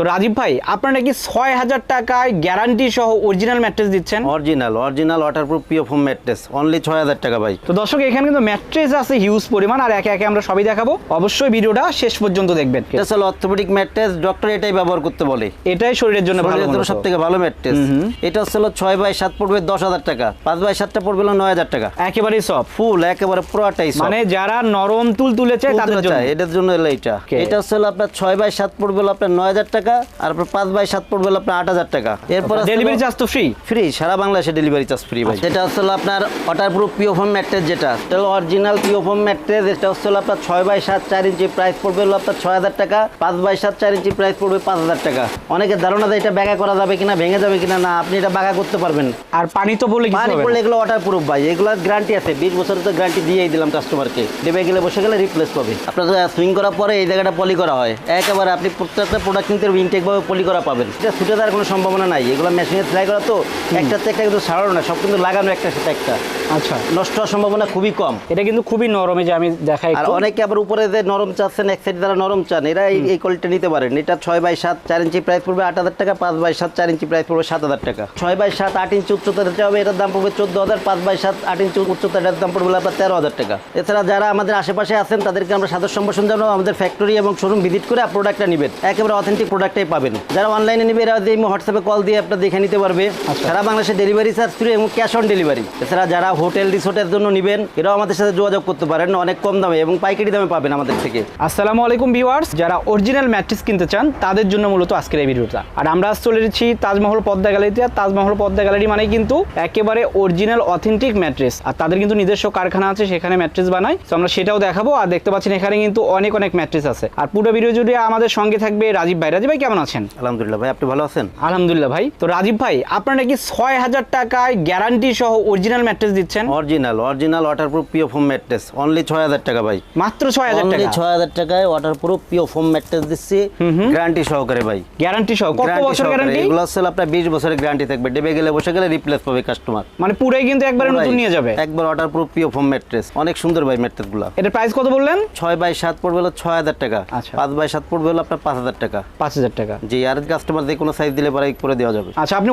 তো রাজীব ভাই আপনারা নাকি ছয় হাজার টাকায় গ্যারান্টি সহ অরিজিনাল ম্যাট্রেস দিচ্ছেন? Original original waterproof PU foam mattress only ছয় হাজার টাকা ভাই। তো দর্শক এখানে কিন্তু ম্যাট্রেস আছে হিউজ পরিমাণ আর একে একে আমরা সবই দেখাবো। অবশ্যই ভিডিওটা শেষ পর্যন্ত দেখবেন। এটা অর্থোপেডিক ম্যাট্রেস ডক্টর এটাই ব্যবহার করতে বলে। এটাই শরীরের জন্য ভালো। সব থেকে ভালো ম্যাট্রেস এটা হচ্ছে হলো ছয় বাই সাত পড়বে দশ হাজার টাকা পাঁচ বাই সাতটা পড়বে হলো নয় হাজার টাকা। একেবারেই সব ফুল একেবারে পুরোটাই মানে যারা নরম তুল তুলেছে তাদের জন্য। এটার জন্য এটা এটা হচ্ছে হলো আপনার ছয় বাই সাত পড়বে হলো আপনার নয় হাজার টাকা আর আপনার পাঁচ বাই সাত পড়বে আপনার আট হাজার টাকা। এরপর ডেলিভারি চার্জ তো ফ্রি ফ্রি সারা বাংলাদেশে ডেলিভারি চার্জ ফ্রি ভাই। যেটা হচ্ছে হলো আপনার ওয়াটারপ্রুফ পিওফোম ম্যাট্রেস যেটা। এটা অরিজিনাল পিওফোম ম্যাট্রেস এটা হচ্ছে আপনার ছয় বাই সাত চার ইঞ্চি প্রাইস পড়বে হলো আপনার ছয় হাজার টাকা। পাঁচ বাই সাত চার ইঞ্চি প্রাইস পড়বে পাঁচ হাজার টাকা। অনেকের ধারণা দেয় এটা ব্যাগা করা যাবে কিনা ভেঙে যাবে কিনা না আপনি এটা বাগা করতে পারবেন। আর পানি তো বলে পানি পড়লে। এগুলো ওয়াটারপ্রুফ ভাই এগুলোর গ্যারান্টি আছে। বিশ বছরের তো গ্যারান্টি দিয়েই দিলাম কাস্টমারকে দেবে গেলে বসে গেলে রিপ্লেস পাবে। আপনার সুইং করার পরে এই জায়গাটা পলি করা হয়। একেবারে আপনি প্রত্যেকটা প্রোডাক্ট কিনতে ইনটেকভাবে পলি করা পাবেন। এটা ছুটে দেওয়ার কোনো সম্ভাবনা নাই। এগুলো মেশিনে সেলাই করা তো একটাতে একটা কিন্তু সারানো না সব কিন্তু লাগানো একটা সাথে একটা। আচ্ছা। নষ্ট হওয়ার সম্ভাবনা খুবই কম। এটা কিন্তু খুবই নরম যে আমি দেখাই আর অনেকে আবার উপরে যে নরম চাচ্ছেন এক সাইড যারা নরম চান এরা এই এই কোয়ালিটি নিতে পারেন। এটা ছয় বাই সাত চার ইঞ্চি প্রাইস পড়বে আট হাজার টাকা পাঁচ বাই সাত চার ইঞ্চি প্রাইস পড়বে সাত হাজার টাকা। ছয় বাই সাত আট ইঞ্চি উচ্চতা দিতে হবে এটার দাম পড়বে চোদ্দ হাজার পাঁচ বাই সাত আট ইঞ্চি উচ্চতা এটার দাম পড়বে আপনার তেরো হাজার টাকা। এছাড়া যারা আমাদের আশেপাশে আছেন তাদেরকে আমরা সাদর সম্ভাষণ জানাব। আমাদের ফ্যাক্টরি এবং শোরুম ভিজিট করে প্রোডাক্টটা নেবেন। একেবারে অথেন্টিক প্রোডাক্টটাই পাবেন। যারা অনলাইনে নেবে এরা যে হোয়াটসঅ্যাপে কল দিয়ে আপনার দেখে নিতে পারবে। আচ্ছা। সারা বাংলাদেশে ডেলিভারি চার্জ ফ্রি এবং ক্যাশ অন ডেলিভারি এছাড়া যারা হোটেল রিসোর্টের জন্য নেবেন এরাও আমাদের সাথে যোগাযোগ করতে পারেন। অনেক কম দামে এবং পাইকারি দামে পাবেন আমাদের থেকে। আসসালামু আলাইকুম ভিউয়ার্স যারা অরিজিনাল ম্যাট্রেস কিনতে চান তাদের জন্য মূলত আজকের এই ভিডিওটা। আর আমরা আজ চলে এসেছি তাজমহল পদ্মা গ্যালারিতে। আর তাজমহল পদ্মা গ্যালারি মানে কিন্তু একেবারে অরিজিনাল অথেন্টিক ম্যাট্রেস আর তাদের কিন্তু নিজস্ব কারখানা আছে সেখানে ম্যাট্রেস বানায়। তো আমরা সেটাও দেখাবো। আর দেখতে পাচ্ছেন এখানে কিন্তু অনেক অনেক ম্যাট্রেস আছে। আর পুরো ভিডিও জুড়ে আমাদের সঙ্গে থাকবে রাজীব ভাই। রাজীব ভাই কেমন আছেন? আলহামদুলিল্লাহ ভাই আপনি ভালো আছেন? আলহামদুলিল্লাহ ভাই। তো রাজীব ভাই আপনারা নাকি ছয় হাজার টাকায় গ্যারান্টি সহ অরিজিনাল ম্যাট্রেস দিচ্ছেন? Original original waterproof PU foam mattress only ছয় হাজার টাকা ভাই। মাত্র ছয় হাজার টাকা? ছয় হাজার টাকায় ওয়াটারপ্রুফ পিও ফোম ম্যাট্রেস দিচ্ছি গ্যারান্টি সহকারে ভাই। গ্যারান্টি সহ কত বছর গ্যারান্টি এগুলো হচ্ছে আপনার বিশ বছরের গ্যারান্টি থাকবে ডেবে গেলে বসে গেলে রিপ্লেস পাবে কাস্টমার মানে পুরাই কিন্তু একবারে নতুন নিয়ে যাবে? একবার ওয়াটারপ্রুফ পিও ফোম ম্যাট্রেস অনেক সুন্দর ভাই ম্যাট্রেসগুলো। এটার প্রাইস কত বললেন? ছয় বাই সাত পড়বে হলো ছয় হাজার টাকা আচ্ছা। পাঁচ বাই সাত পড়বে হলো আপনার পাঁচ হাজার টাকা। পাঁচ হাজার টাকা। জি আর কাস্টমার যে কোনো সাইজ দিলে পরে করে দেওয়া যাবে। আচ্ছা আপনি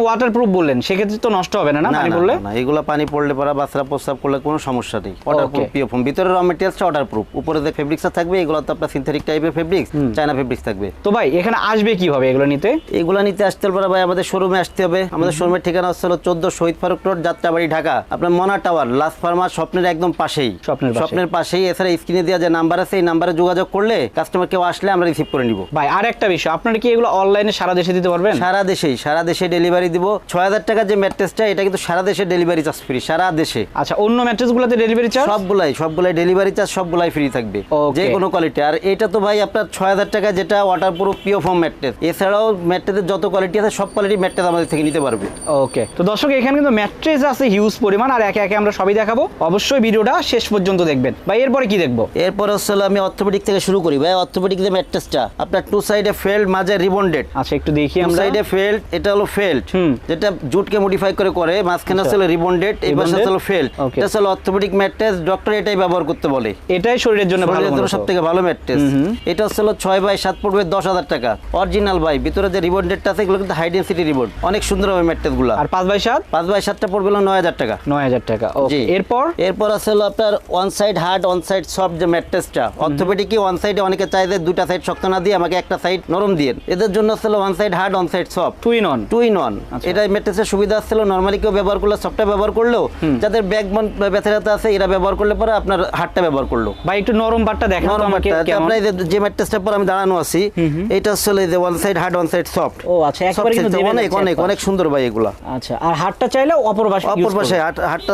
বললেন সেক্ষেত্রে তো নষ্ট হবে না না পানি পড়লে? না, এগুলো পানি পড়লে পরা বাচ্চারা প্রস্রাব করলে কোনো সমস্যা নেই। ওয়াটারপ্রুফ. পিও ফোম ভিতরে র মেটেরিয়ালসটা ওয়াটারপ্রুফ উপরে যে ফেব্রিক্সটা থাকবে এগুলো তো আপনার সিনথেটিক টাইপের ফেব্রিক্স চায়না ফেব্রিক্স থাকবে। তো ভাই এখানে আসবে কীভাবে এগুলো নিতে? এগুলো নিতে আসতে পারে ভাই আমাদের শোরুমে আসতে হবে। আমাদের শোরুমের ঠিকানা হচ্ছে হলো শহীদ ফারুক রোড যাত্রাবাড়ি ঢাকা। আপনার মনা টাওয়ার লাস্ট ফার্মার স্বপ্নের একদম পাশেই। স্বপ্নের স্বপ্নের পাশেই। এছাড়া স্ক্রিনে দেওয়া যে নাম্বার আছে এই নাম্বারে যোগাযোগ করলে কাস্টমার কেউ আসলে আমরা রিসিভ করে নিব। ভাই আর একটা বিষয় আপনারা কি এগুলো অনলাইনে সারা দেশে দিতে পারবেন? সারা দেশেই সারা দেশে ডেলিভারি দিব। ছয় হাজার টাকার যে ম্যাট্রেসটা এটা কিন্তু সারা দেশে ডেলিভারি চার্জ ফ্রি সারা দেশে। আচ্ছা অন্য ম্যাট্রেসগুলোতে ডেলিভারি চার্জ সবগুলাই সবগুলাই ডেলিভারি চার্জ সবগুলাই ফ্রি থাকবে। যে কোনো কোয়ালিটি আর এটা তো ভাই আপনার ছয় হাজার টাকা যেটা ওয়াটারপ্রুফ পিও ফর্ম ম্যাট্রেস এছাড়াও ম্যাট্রেসের যত কোয়ালিটি আছে সব কোয়ালিটি ম্যাট্রেস আমাদের থেকে নিতে পারবে। ওকে তো দর্শক এখানে কিন্তু ম্যাট্রেস আছে হিউজ পরিমাণ আর একে একে আমরা সবই দেখাবো। অবশ্যই ভিডিওটা শেষ পর্যন্ত দেখবেন। ভাই এরপরে কি দেখব? এরপর হচ্ছে আমি অর্থোপেডিক থেকে শুরু করি। ভাই অর্থোপেডিক যে ম্যাট্রেসটা আপনার টু সাইডে ফেল্ড মাঝে রিবন্ডেড আচ্ছা একটু দেখি আমরা। সাইডে ফেল্ড এটা হলো ফেল্ড যেটা জুটকে মডিফাই করে করে মাঝখানে আচ্ছা। হচ্ছে রিবন্ডেড এই পাশে? হলো ফেল্ড এটা হলো অর্থোপেডিক ম্যাট্রেস ডক্টর এটাই ব্যবহার করতে বলে। এটাই শরীরের জন্য ভালো মূলত। সব থেকে ভালো ম্যাট্রেস এটা হলো ছয় বাই সাত পড়বে দশ হাজার টাকা। অরিজিনাল ভাই ভিতরে যে রিবন্ডেডটা আছে এগুলো কিন্তু হাই ডেন্সিটি রিবন্ড অনেক সুন্দর হবে ম্যাট্রেসগুলো। আর পাঁচ বাই সাত? পাঁচ বাই সাতটা পড়বে হলো নয় হাজার টাকা। নয় হাজার টাকা। ওকে এরপর? এরপর আছে হলো আপনার one side hard one side soft যে ম্যাট্রেসটা অর্থোপেডিক ওয়ান সাইডে অনেকে চাই যে দুটা সাইড শক্ত না দিয়ে আমাকে একটা সাইড নরম দিয়ে এদের জন্য হচ্ছে one side hard one side soft two in one two in. এটা ম্যাট্রেসের সুবিধা ছিল। নর্মালি কেউ ব্যবহার করলে সফটটা ব্যবহার করলেও যাদের ব্যাক বন ব্যথা ব্যথা আছে এরা ব্যবহার করলে পরে আপনার ব্যবহার করল। ভাই একটু নরম পাটটা দেখান নরম আমাকে কেমন? আপনার যে- ম্যাট্রেসটার পর আমি দাঁড়ানো আছি এটা এই যে one side hard one side soft ও আচ্ছা একবারে কিন্তু অনেক অনেক অনেক সুন্দর ভাই এগুলা। আচ্ছা আর চাইলে অপর পাশে অপর পাশে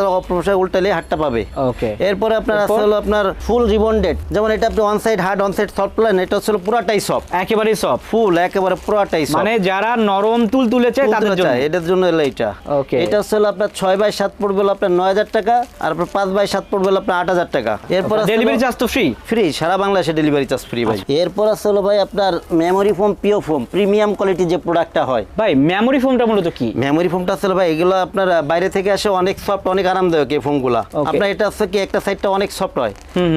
অপর পাশে উল্টালে হাতটা পাবে। ওকে এরপরে আপনার? আছে হলো আপনার ফুল রিবন্ডেড যেমন এটা আপনি one side hard one side soft plan এটা হলো পুরাটাই সফট একেবারেই সব ফুল একেবারে পুরাটাই মানে যারা নরম তুল তুলেছে তাদের জন্য। এটার জন্য এটা Okay. এটা হলো আপনার ছয় বাই সাত পড়বে আপনার নয় নয় হাজার টাকা আর আপনার পাঁচ বাই সাত পড়বে আপনার আট হাজার টাকা। এরপর ডেলিভারি চার্জ তো ফ্রি ফ্রি সারা বাংলাদেশে ডেলিভারি চার্জ ফ্রি ভাই। এরপর আছে হলো ভাই আপনার memory foam PU foam premium কোয়ালিটির যে প্রোডাক্টটা হয়। ভাই মেমোরি ফোনটা মূলত কি? মেমোরি ফোমটা আসলে ভাই এগুলো আপনার বাইরে থেকে আসে অনেক সফট অনেক আরামদায়ক এই ফোমগুলা. আপনার এটা হচ্ছে কি একটা সাইডটা অনেক সফট হয়।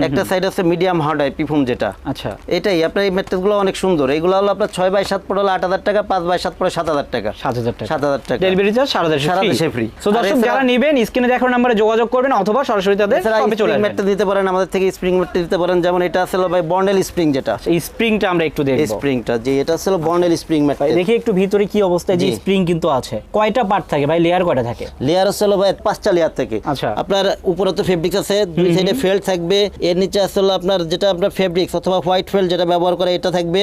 একটা সাইড আছে মিডিয়াম হার্ড হয় পি পিফোম যেটা। আচ্ছা। এটাই আপনার এই ম্যাট্রেসগুলো অনেক সুন্দর। এগুলো হলো আপনার ছয় বাই সাত পড়ে হলো আট হাজার টাকা পাঁচ বাই সাত পড়ে সাত হাজার টাকা। সাত হাজার টাকা। সাত হাজার টাকা। ডেলিভারি চার্জ সারা দেশে সারা দেশে। So, আর দর্শক যারা নেবেন স্ক্রিনে দেখার নাম্বারে যোগাযোগ করবেন অথবা সরাসরি তাদের শপে চলে আসবেন। ম্যাটটা দিতে পারেন আমাদের থেকে স্প্রিং ম্যাটটা দিতে পারেন। যেমন এটা আসলে ভাই বন্ডেল স্প্রিং যেটা। এই স্প্রিংটা আমরা একটু দেখব। স্প্রিংটা যে এটা আসলে বন্ডেল স্প্রিং ম্যাট দেখি একটু ভিতরে কি অবস্থায় যে স্প্রিং কিন্তু আছে। কয়টা পার্ট থাকে ভাই? লেয়ার কয়টা থাকে? লেয়ার হচ্ছে ভাই পাঁচটা লেয়ার থেকে। আচ্ছা। আপনার উপরে তো ফেব্রিক আছে দুই সাইডে ফেল্ট থাকবে। এর নিচে আছে আপনার যেটা আপনার ফেব্রিক্স অথবা হোয়াইট ফেল্ট যেটা ব্যবহার করে এটা থাকবে।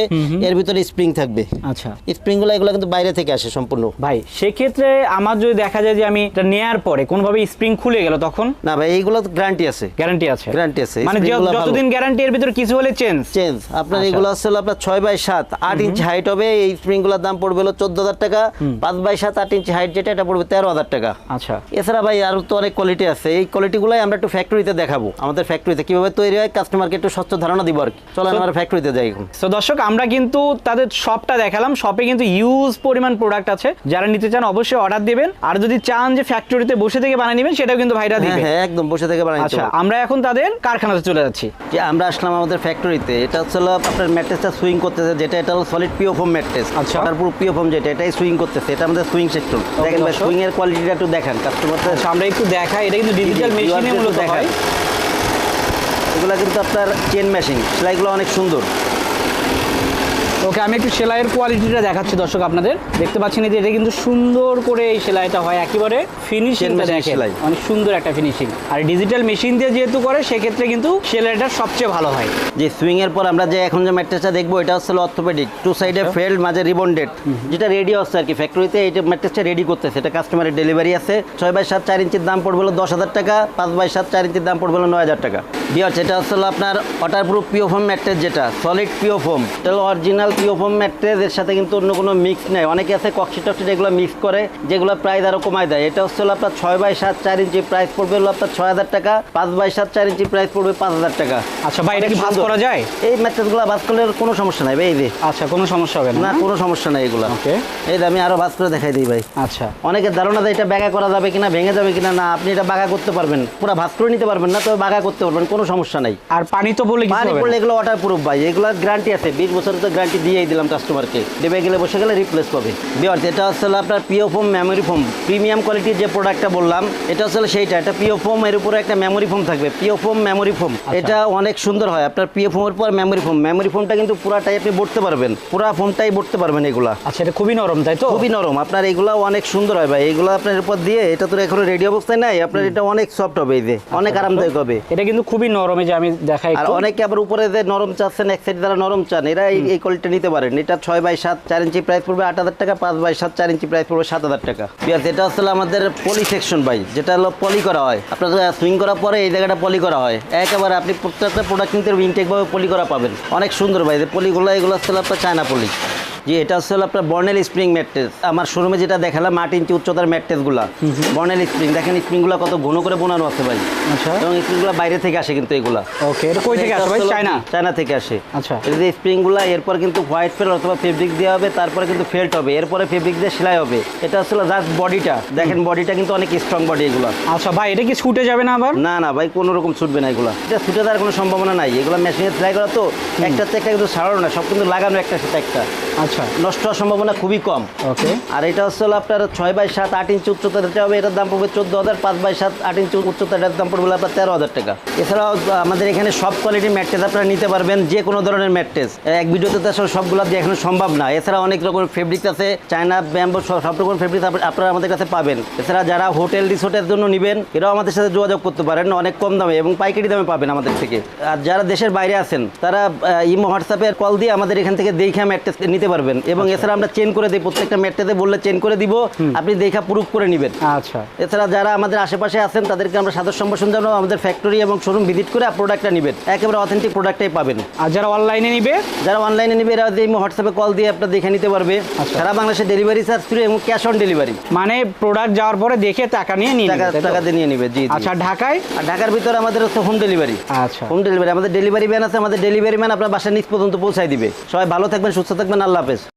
এর ভিতরে স্প্রিং থাকবে। আচ্ছা। স্প্রিংগুলো এগুলো কিন্তু বাইরে থেকে আসে সম্পূর্ণ। ভাই সেক্ষেত্রে আমার যদি দেখা যায় যে আমি এটা নেয়ার পরে কোনোভাবে স্প্রিং খুলে গেল তখন? না ভাই এইগুলো গ্যারান্টি আছে। গ্যারান্টি আছে? গ্যারান্টি আছে। মানে স্প্রিংগুলো। যতদিন গ্যারান্টি এর ভিতরে কিছু হলে চেঞ্জ চেঞ্জ আপনার আচ্ছা। এগুলো আসলে আপনার ছয় বাই সাত আট ইঞ্চি হাইট হবে এই স্প্রিংগুলোর দাম পড়বে হলো চোদ্দ হাজার টাকা। পাঁচ বাই সাত আট ইঞ্চি হাইট যেটা এটা পড়বে তেরো হাজার টাকা। আচ্ছা। এছাড়া ভাই আরও তো অনেক কোয়ালিটি আছে। এই কোয়ালিটি কোয়ালিটিগুলোই আমরা একটু ফ্যাক্টরিতে দেখাবো। আমাদের ফ্যাক্টরিতে কীভাবে তৈরি হয় কাস্টমারকে একটু স্বচ্ছ ধারণা দিব আর কি। চলো আমরা ফ্যাক্টরিতে যাই এখন। তো দর্শক আমরা কিন্তু তাদের শপটা দেখালাম শপে কিন্তু ইউজ পরিমাণ প্রোডাক্ট আছে। যারা নিতে চান অবশ্যই অর্ডার দিবেন। আর যদি চান যে ফ্যাক্টরিতে বসে থেকে বানিয়ে নেবেন সেটাও কিন্তু ভাইরা হ্যাঁ দিবে। হ্যাঁ একদম বসে থেকে বানাইতে আচ্ছা আমরা এখন তাদের কারখানাতে চলে যাচ্ছি। যে আমরা আসলাম আমাদের ফ্যাক্টরিতে এটা হচ্ছে আপনার ম্যাট্রেসটা সুইং করতেছে যেটা এটা হলো সলিড পিও ফোম ম্যাট্রেস। আচ্ছা। তারপর পিও ফোম যেটা এটাই সুইং করতেছে। এটা আমাদের সুইং সেক্টর দেখেন ভাই। সুইং এর কোয়ালিটিটা একটু দেখেন। কাস্টমারদের আচ্ছা আমরা একটু দেখাই। এটা কিন্তু ডিজিটাল মেশিনে মূলত দেখাই। এগুলো কিন্তু আপনার চেন মেশিন সেলাইগুলো অনেক সুন্দর। ওকে, আমি একটু সেলাইয়ের কোয়ালিটিটা দেখাচ্ছি দর্শক আপনাদের। দেখতে পাচ্ছেন যে, এটা কিন্তু সুন্দর করে এই সেলাইটা হয় একেবারে। ফিনিশিং Chain machine দেখেন। অনেক সুন্দর একটা ফিনিশিং আর ডিজিটাল মেশিন দিয়ে যেহেতু করে সেক্ষেত্রে কিন্তু সেলাইটা সবচেয়ে ভালো হয়। যে সুইং এর পর আমরা যে এখন যে ম্যাট্রেসটা দেখব এটা হচ্ছে অর্থোপেডিক টু সাইডে ফেল্ড মাঝে রিবন্ডেড যেটা রেডি হচ্ছে আর কি ফ্যাক্টরিতে এই ম্যাট্রেসটা রেডি করতেছে এটা কাস্টমারের ডেলিভারি আছে। ছয় বাই সাত চার ইঞ্চির দাম পড়বে হলো দশ হাজার টাকা পাঁচ বাই সাত চার ইঞ্চির দাম পড়বে হলো নয় হাজার টাকা। বিয়ার্স এটা হচ্ছে আপনার ওয়াটারপ্রুফ পিও ফোম ম্যাট্রেস যেটা সলিড পিও ফোম এটা হলো অরিজিনাল পিও ফোম ম্যাট্রেস এর সাথে কিন্তু অন্য কোনো মিক্স নেই। অনেকে আছে কক্সি টক্সি যেগুলো মিক্স করে যেগুলো প্রাইস আরও কমায় দেয়। এটা হচ্ছে হলো আপনার ছয় বাই সাত চার ইঞ্চি প্রাইস পড়বে হলো আপনার ছয় হাজার টাকা পাঁচ বাই সাত চার ইঞ্চি প্রাইস পড়বে পাঁচ হাজার টাকা। আচ্ছা ভাই এটা কি ভাঁজ করা যায়? এই ম্যাট্রেসগুলো ভাজ করলে কোনো সমস্যা নাই ভাই এই যে। আচ্ছা কোনো সমস্যা হবে না। কোনো সমস্যা নাই এগুলো। ওকে। এই আমি আরও ভাজ করে দেখাই দিই ভাই। আচ্ছা। অনেকের ধারণা যে এটা বাগা করা যাবে কিনা ভেঙে যাবে কিনা না আপনি এটা বাগা করতে পারবেন। পুরো ভাজ করে নিতে পারবেন না তবে বাগা করতে পারবেন কোনো সমস্যা নাই। আর পানি তো বলে পানি পড়লে এগুলো ওয়াটার প্রুফ ভাই এগুলো গ্যারান্টি আছে। বিশ বছরের তো গ্যারান্টি দিয়েই দিলাম কাস্টমারকে দেবে গেলে বসে গেলে রিপ্লেস পাবে। বিয়ার্স এটা হচ্ছে আপনার PU foam memory foam premium কোয়ালিটির যে প্রোডাক্টটা বললাম এটা আসলে সেইটা। এটা পিও ফোম এর উপরে একটা মেমোরি ফোম থাকবে। পিও ফোম মেমোরি ফোম এটা অনেক সুন্দর হয়। আপনার পিও ফোমের পর মেমোরি ফোম মেমোরি ফোমটা কিন্তু পুরাটাই আপনি বলতে পারবেন। পুরা ফোমটাই বলতে পারবেন এগুলা। আচ্ছা এটা খুবই নরম তাই তো? খুবই নরম। আপনার এগুলো অনেক সুন্দর হয় ভাই। এগুলো আপনার উপর দিয়ে এটা তো এখনও রেডি অবস্থায় নাই। আপনার এটা অনেক সফট হবে এই যে। অনেক আরামদায়ক হবে। এটা কিন্তু খুবই নরম এই যে আমি দেখাই আর অনেকে আবার উপরে যে নরম চাচ্ছেন এক সাইড যারা নরম চান এরা এই- কোয়ালিটি নিতে পারেন। এটা ছয় বাই সাত চার ইঞ্চি প্রাইস পড়বে আট হাজার টাকা পাঁচ বাই সাত চার ইঞ্চি প্রাইস পড়বে সাত হাজার টাকা। এটা আসলে আমাদের পলি সেকশন ভাই, যেটা হলো পলি করা হয়। আপনার সুইং করার পরে এই জায়গাটা পলি করা হয়। একেবারে আপনি প্রত্যেকটা প্রোডাক্ট কিন্তু ইনটেকভাবে পলি করা পাবেন। অনেক সুন্দর ভাই, যে পলিগুলো, এগুলো আসলে আপনার চায়না পলি। জি এটা হচ্ছে আপনার বর্নেল স্প্রিং ম্যাট্রেস আমার শোরুমে যেটা দেখালাম আট ইঞ্চি উচ্চতার ম্যাট্রেসগুলো বর্নেল স্প্রিং দেখেন স্প্রিংগুলো কত ঘন করে বোনানো আছে ভাই। আচ্ছা। এবং স্প্রিংগুলো বাইরে থেকে আসে কিন্তু এগুলা। ওকে এটা কই থেকে আসে ভাই? চায়না চায়না থেকে আসে। আচ্ছা। এই যে স্প্রিংগুলো এরপর কিন্তু হোয়াইট ফেল অথবা ফেব্রিক দেওয়া হবে তারপরে কিন্তু ফেল্ট হবে। এরপরে ফেব্রিক দিয়ে সেলাই হবে। এটা আসলে জাস্ট বডিটা দেখেন বডিটা কিন্তু অনেক স্ট্রং বডি এগুলো। আচ্ছা ভাই এটা কি ছুটে যাবে না আবার? না না ভাই কোনো রকম ছুটবে না এগুলো। এটা ছুটে দেওয়ার কোনো সম্ভাবনা নাই। এগুলো মেশিনে সেলাই করা তো একটা একটা কিন্তু সারানো না সব কিন্তু লাগানো একটা সাথে একটা। আচ্ছা। নষ্ট হওয়ার সম্ভাবনা খুবই কম। ওকে আর এটা হচ্ছে আপনার ছয় বাই সাত আট ইঞ্চি উচ্চতা দিতে হবে এটার দাম পড়বে চোদ্দ হাজার পাঁচ বাই সাত আট ইঞ্চি উচ্চতা এটার দাম পড়বে আপনার তেরো হাজার টাকা। এছাড়াও আমাদের এখানে সব কোয়ালিটির ম্যাট্রেস আপনারা নিতে পারবেন যে কোনো ধরনের ম্যাট্রেস এক ভিডিওতে তো আসলে সবগুলো দিয়ে এখানে সম্ভব না। এছাড়া অনেক রকমের ফেব্রিক আছে চায়না ব্যাম্বো সব রকমের ফেব্রিক আপনারা আমাদের কাছে পাবেন। এছাড়া যারা হোটেল রিসোর্টের জন্য নেবেন এরাও আমাদের সাথে যোগাযোগ করতে পারেন অনেক কম দামে এবং পাইকারি দামে পাবেন আমাদের থেকে। আর যারা দেশের বাইরে আছেন তারা ইমো হোয়াটসঅ্যাপে কল দিয়ে আমাদের এখান থেকে দেখে ম্যাট্রেস নিতে পারবেন। পারবেন। এবং এছাড়া আমরা চেন করে দিই প্রত্যেকটা ম্যাটটাতে বললে চেন করে দিব। আপনি দেখা প্রুফ করে নেবেন। আচ্ছা। এছাড়া যারা আমাদের আশেপাশে আছেন তাদেরকে আমরা সাদর সম্ভাষণ জানাব আমাদের ফ্যাক্টরি এবং শোরুম ভিজিট করে প্রোডাক্টটা নেবেন। একেবারে অথেন্টিক প্রোডাক্টটাই পাবেন। আর যারা অনলাইনে নিবে? যারা অনলাইনে নেবে এরা হোয়াটসঅ্যাপে কল দিয়ে আপনার দেখে নিতে পারবে। আচ্ছা। সারা বাংলাদেশে ডেলিভারি চার্জ ফ্রি এবং ক্যাশ অন ডেলিভারি মানে প্রোডাক্ট যাওয়ার পরে দেখে টাকা নিয়ে নিয়ে টাকা দিয়ে নিয়ে নেবে জি জি। আচ্ছা ঢাকায়? আর ঢাকার ভিতরে আমাদের হচ্ছে হোম ডেলিভারি আচ্ছা। হোম ডেলিভারি আমাদের ডেলিভারি ম্যান আছে আমাদের ডেলিভারি ম্যান আপনার বাসার নিচ পর্যন্ত পৌঁছায় দিবে। সবাই ভালো থাকবেন সুস্থ থাকবেন আল্লাহ হাফেজ। tardes.